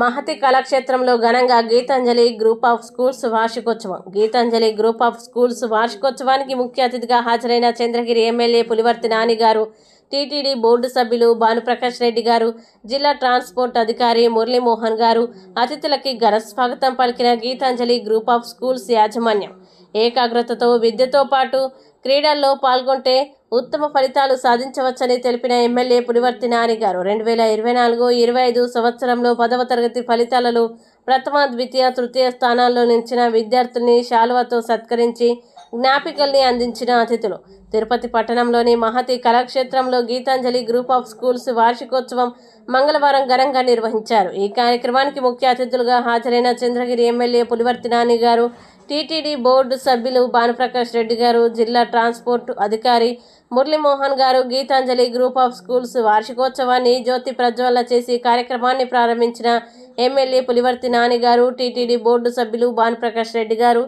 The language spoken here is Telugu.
మహతి కళాక్షేత్రంలో ఘనంగా గీతాంజలి గ్రూప్ ఆఫ్ స్కూల్స్ వార్షికోత్సవం. గీతాంజలి గ్రూప్ ఆఫ్ స్కూల్స్ వార్షికోత్సవానికి ముఖ్య అతిథిగా హాజరైన చంద్రగిరి ఎమ్మెల్యే పులివర్తి నాని గారు టీటీడీ బోర్డు సభ్యులు భానుప్రకాష్ రెడ్డి గారు జిల్లా ట్రాన్స్పోర్ట్ అధికారి మురళీమోహన్ గారు అతిథులకి ఘన స్వాగతం పలికిన గీతాంజలి గ్రూప్ ఆఫ్ స్కూల్స్ యాజమాన్యం. ఏకాగ్రతతో విద్యతో పాటు క్రీడల్లో పాల్గొంటే ఉత్తమ ఫలితాలు సాధించవచ్చని తెలిపిన ఎమ్మెల్యే పులివర్తి నాని గారు రెండు వేల ఇరవై నాలుగు ఇరవై ఐదు సంవత్సరంలో పదవ తరగతి ఫలితాలలో ప్రథమ ద్వితీయ తృతీయ స్థానాల్లో నిలిచిన విద్యార్థుల్ని శాలువతో సత్కరించి జ్ఞాపికల్ని అందించిన అతిథులు. తిరుపతి పట్టణంలోని మహతి కళాక్షేత్రంలో గీతాంజలి గ్రూప్ ఆఫ్ స్కూల్స్ వార్షికోత్సవం మంగళవారం ఘనంగా నిర్వహించారు. ఈ కార్యక్రమానికి ముఖ్య అతిథులుగా హాజరైన చంద్రగిరి ఎమ్మెల్యే పులివర్తి నాని గారు టీటీడీ బోర్డు సభ్యులు భానుప్రకాష్ రెడ్డి గారు జిల్లా ట్రాన్స్పోర్ట్ అధికారి Muralimohan garu Geetanjali group of schools వార్షికోత్సవాన్ని జ్యోతి ప్రజ్వల చేసి కార్యక్రమాన్ని ప్రారంభించిన ఎమ్మెల్యే పులివర్తి నాని గారు టీటీడీ బోర్డు సభ్యులు భానుప్రకాష్ రెడ్డి గారు.